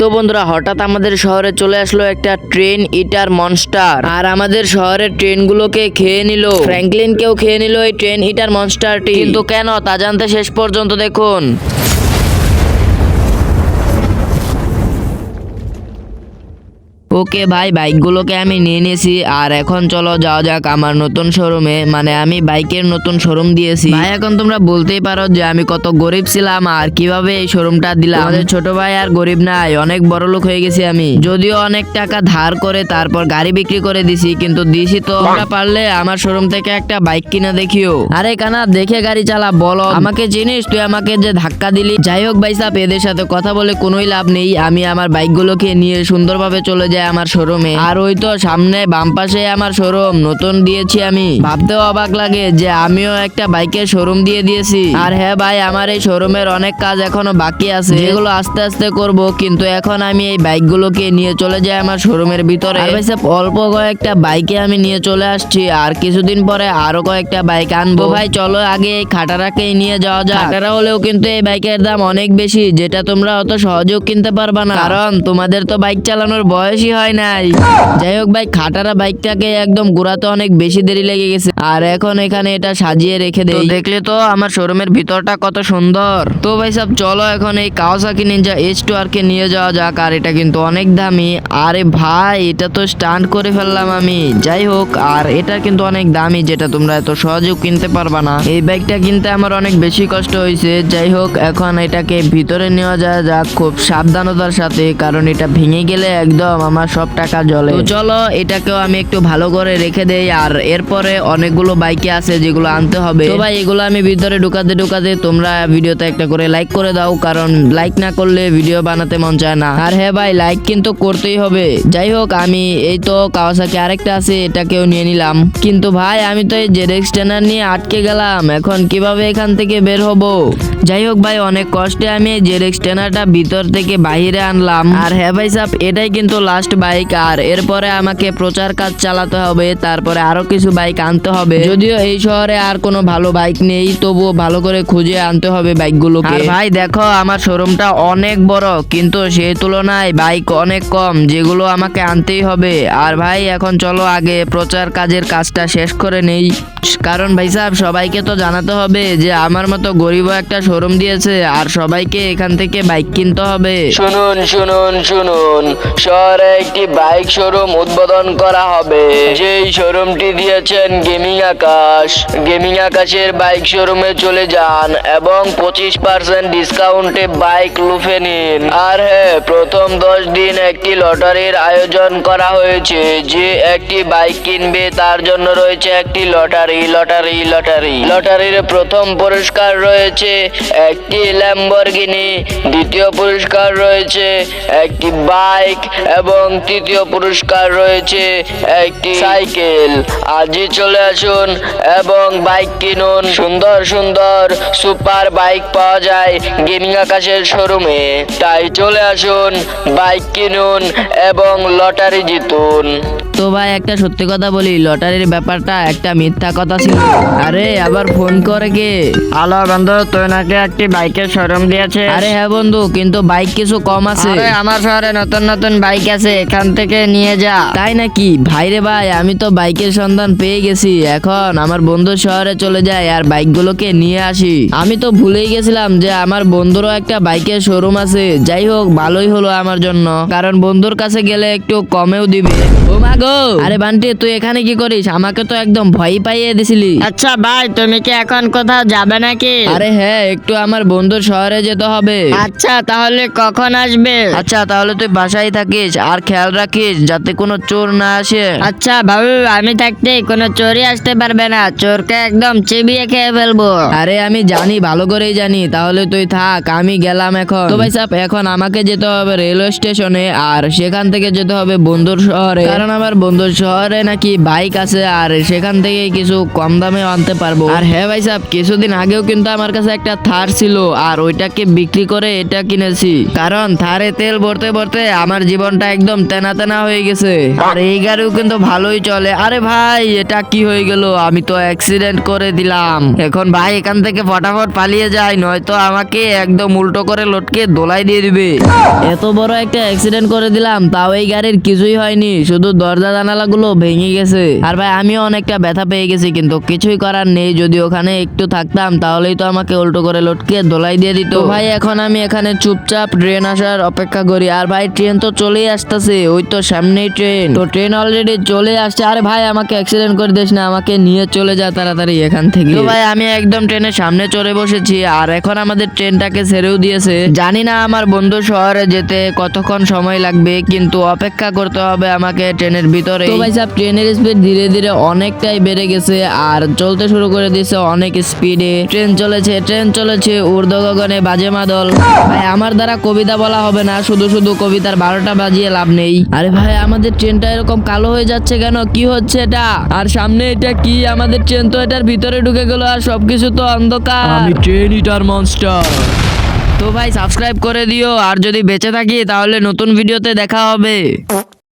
তো বন্ধুরা, হঠাৎ আমাদের শহরে চলে আসলো একটা ট্রেন ইটার মনস্টার আর আমাদের শহরের ট্রেনগুলোকে খেয়ে নিল। ফ্র্যাঙ্কলিনকেও খেয়ে নিল এই ট্রেন ইটার মনস্টারটি কিন্তু কেন? তা জানতে শেষ পর্যন্ত দেখুন। ওকে ভাই বাইকগুলোকে আমি নিয়ে নিয়েছি। আর এখন চলো যাওয়া যাক আমার নতুন শোরুমে। মানে আমি বাইকের নতুন শোরুম দিয়েছি। ভাই এখন তোমরা বলতেই পারো যে আমি কত গরিব ছিলাম আর কীভাবে এই শোরুমটা দিলাম। আমাদের ছোট ভাই আর গরিব নাই অনেক বড় লোক হয়ে গেছি আমি। যদিও অনেক টাকা ধার করে তারপর গাড়ি বিক্রি করে দিছি কিন্তু দিছি তো। তোমরা পারলে আমার শোরুম থেকে একটা বাইক কিনা দেখিও। আরে কানা দেখে গাড়ি চালা বলো। আমাকে চিনিস তুই আমাকে যে ধাক্কা দিলি। যাই হোক ভাই সাহেব এদের সাথে কথা বলে কোনোই লাভ নেই। আমি আমার বাইকগুলোকে নিয়ে সুন্দরভাবে চলে যাই। আমার শোরুমে। আর ওই তো সামনে বাম পাশে আমার শোরুম, নতুন দিয়েছি আমি। ভাবতেও অবাক লাগে যে আমিও একটা বাইকের শোরুম দিয়ে দিয়েছি। আর হ্যাঁ ভাই, আমার এই শোরুমের অনেক কাজ এখনও বাকি আছে। এগুলো আস্তে আস্তে করব, কিন্তু এখন আমি এই বাইকগুলোকে নিয়ে চলে যাই আমার শোরুমের ভিতরে। অল্প কয়েকটা বাইকে আমি নিয়ে চলে আসছি। আর কিছুদিন পরে আরও কয়েকটা বাইক আনব। ভাই, চলো আগে এই খাটারাকে নিয়ে যাওয়া যাক। খাটারা হলেও কিন্তু এই বাইকের দাম অনেক বেশি, যেটা তোমরা অত সহজেও কিনতে পারবা না। কারণ তোমাদের তো বাইক চালানোর বয়সই হয় নাই। যাই হোক ভাই খাটারা বাইকটাকে একদম ঘোরাতে অনেক বেশি দেরি লেগে গেছে। আর এখন এখানে এটা সাজিয়ে রেখে দেই। দেখলে তো আমার শোরুমের ভিতরটা কত সুন্দর। তো ভাই সব চলো এখন এই Kawasaki Ninja H two R কে নিয়ে যাওয়া যাক। আর এটা কিন্তু অনেক দামি। আরে ভাই এটা তো স্টান্ট করে ফেললাম আমি। যাই হোক আর এটা কিন্তু অনেক দামি যেটা তোমরা এত সহজেও কিনতে পারবা না। এই বাইকটা কিনতে আমার অনেক বেশি কষ্ট হয়েছে যাই হোক এখন এটাকে ভিতরে নেওয়া যায় যাক খুব সাবধানতার সাথে কারণ এটা ভেঙে গেলে একদম আমার সব টাকা জলে। তো চলো এটাকেও আমি একটু ভালো করে রেখে দেই আর এরপরে অনেকগুলো বাইকে আছে যেগুলো আনতে হবে। তো ভাই এগুলো আমি ভিতরে ঢুকাতে ঢুকাতে তোমরা ভিডিওতে একটা করে লাইক করে দাও কারণ লাইক না করলে ভিডিও বানাতে মন চায় না। আর হ্যাঁ ভাই লাইক কিন্তু করতেই হবে। যাই হোক আমি এই তো কাওয়াসাকি আরেকটা আছে এটাকেও নিয়ে নিলাম। কিন্তু ভাই আমি তো এই জেডেক্স ট্রেনার নিয়ে আটকে গেলাম। এখন কীভাবে এখান থেকে বের হব? যাই হোক ভাই অনেক কষ্টে আমি এই জেডেক্স ট্রেনারটা ভিতর থেকে বাইরে আনলাম। আর হ্যাঁ ভাই সাহেব এটাই কিন্তু লাস্ট বাইক আর এরপরে আমাকে প্রচার কাজ চালাতে হবে তারপরে আরও কিছু বাইক আনতে হবে। যদিও এই শহরে আর কোনো ভালো বাইক নেই তবুও ভালো করে খুঁজে আনতে হবে বাইকগুলোকে আর ভাই দেখো আমার শোরুমটা অনেক বড় কিন্তু সেই তুলনায় বাইক অনেক কম যেগুলো আমাকে আনতেই হবে। আর ভাই এখন চলো আগে প্রচার কাজের কাজটা শেষ করে নেই। কারণ ভাই সাহেব সবাইকে তো জানাতে হবে যে আমার মতো গরিব একটা শোরুম দিয়েছে আর সবাইকে এখান থেকে বাইক কিনতে হবে। শুনুন শুনুন শুনুন শহরে একটি বাইক শোরুম উদ্বোধন করা হবে। যেই শোরুমটি দিয়েছেন গেমিং আকাশ। গেমিং আকাশের বাইক শোরুমে চলে যান এবং পঁচিশ পার্সেন্ট ডিসকাউন্টে বাইক লুফে নিন। আর হ্যাঁ প্রথম দশ দিন একটি লটারির আয়োজন করা হয়েছে। যে একটি বাইক কিনবে, তার জন্য রয়েছে একটি লটারি লটারি লটারি। লটারির প্রথম পুরস্কার রয়েছে একটি ল্যাম্বরগিনি দ্বিতীয় পুরস্কার রয়েছে একটি বাইক এবং তৃতীয় পুরস্কার রয়েছে একটি সাইকেল। আজই চলে আসুন এবং বাইক কিনুন। সুন্দর সুন্দর সুপার বাইক পাওয়া যায় গেমিং আকাশের শোরুমে। তাই চলে আসুন, বাইক কিনুন এবং লটারি জিতুন। তো ভাই একটা সত্যি কথা বলি লটারির ব্যাপারটা একটা মিথ্যা কথা ছিল। আরে আবার ফোন করে কে? হ্যালো বন্ধু তুই নাকি একটি বাইকের শোরুম দিয়েছে? আরে হ্যাঁ বন্ধু কিন্তু বাইক কিছু কম আছে। আরে আমার শহরে নতুন নতুন বাইক আছে এখান থেকে নিয়ে যা। তাই নাকি? ভাইরে ভাই আমি তো বাইকের সন্ধান পেয়ে গেছি। এখন আমার বন্ধুর শহরে চলে যাই আর বাইকগুলোকে নিয়ে আসি। আমি তো ভুলেই গেছিলাম যে আমার বন্ধুরও একটা বাইকের শোরুম আছে। যাই হোক ভালোই হলো আমার জন্য। কারণ বন্ধুর কাছে গেলে একটু কমেও দিবে। ও মা গো আরে বান্টি তুই এখানে কি করিস? আমাকে তো একদম ভয় পাইয়ে দিছিলি। আচ্ছা ভাই তুমি কি এখন কোথাও যাবে নাকি? আরে হ্যাঁ একটু আমার বন্ধুর শহরে যেতে হবে। আচ্ছা তাহলে কখন আসবে? আচ্ছা তাহলে তুই বাসায় থাকিস আর খেয়াল রাখিস যাতে কোনো চোর না আসে। আচ্ছা বাবু আমি থাকতে কোনো চোরই আসতে পারবে না। চোরকে একদম চিবিয়ে খেয়ে ফেলব। আরে আমি জানি ভালো করেই জানি। তাহলে তুই থাক আমি গেলাম এখন। তো ভাই সাহেব এখন আমাকে যেতে হবে রেলওয়ে স্টেশনে আর সেখান থেকে যেতে হবে বন্ধুর শহরে। কারণ আমার বন্ধু, শহরে নাকি বাইক আছে আর সেখান থেকে কিছু কম দামে আনতে পারব। আর হ্যাঁ ভাই সাহেব, কিছুদিন আগেও কিন্তু আমার কাছে একটা থার ছিল আর ওইটাকে বিক্রি করে এটা কিনেছি। কারণ থারে তেল ভরতে ভরতে আমার জীবনটা একদম তেনা তেনা হয়ে গেছে। আর এই গাড়িও কিন্তু ভালোই চলে। আরে ভাই, এটা কি হয়ে গেল? আমি তো অ্যাক্সিডেন্ট করে দিলাম। এখন ভাই, এখান থেকে ফটাফট পালিয়ে যায় নয়তো আমাকে একদম উল্টো করে লটকে দোলাই দিয়ে দিবে। এত বড় একটা অ্যাক্সিডেন্ট করে দিলাম, তাও এই গাড়ির কিছুই হয়নি। শুধু দরজা জানালাগুলো ভেঙে গেছে। আর ভাই আমিও অনেকটা ব্যথা পেয়ে গেছি কিন্তু কিছুই করার নেই। যদি ওখানে একটু থাকতাম তাহলেই তো আমাকে উল্টো করে লটকে দোলাই দিয়ে দিত। ভাই এখন আমি এখানে চুপচাপ ট্রেন আসার অপেক্ষা করি। আর ভাই ট্রেন তো চলেই আসতেছে। ওই তো সামনেই ট্রেন। তো ট্রেন অলরেডি চলে আসছে। আরে ভাই আমাকে অ্যাক্সিডেন্ট করে দিস না। আমাকে নিয়ে চলে যা তাড়াতাড়ি এখান থেকে। তো ভাই আমি একদম ট্রেনের সামনে চড়ে বসেছি। আর এখন আমাদের ট্রেনটাকে ছেড়েও দিয়েছে। জানি না আমার বন্ধু শহরে যেতে কতক্ষণ সময় লাগবে কিন্তু অপেক্ষা করতে হবে আমাকে ট্রেনের ভিতরে তো ভাই সাহেব ট্রেনের স্পিড ধীরে ধীরে অনেকটাই বেড়ে গেছে আর চলতে শুরু করে দিয়েছে অনেক স্পিডে ট্রেন চলেছে ট্রেন চলেছে ঊর্ধ্ব গগনে বাজে মাদল। ভাই আমার দ্বারা কবিতা বলা হবে না শুধু শুধু কবিতার বারোটা বাজিয়ে লাভ নেই। আরে ভাই আমাদের ট্রেনটা এরকম কালো হয়ে যাচ্ছে কেন? কি হচ্ছে এটা? আর সামনে এটা কি? আমাদের ট্রেন তো এটার ভিতরে ঢুকে গেল আর সবকিছু তো অন্ধকার। আমি ট্রেন ইটার মনস্টার তো ভাই সাবস্ক্রাইব করে দিও। আর যদি বেঁচে থাকি তাহলে নতুন ভিডিওতে দেখা হবে।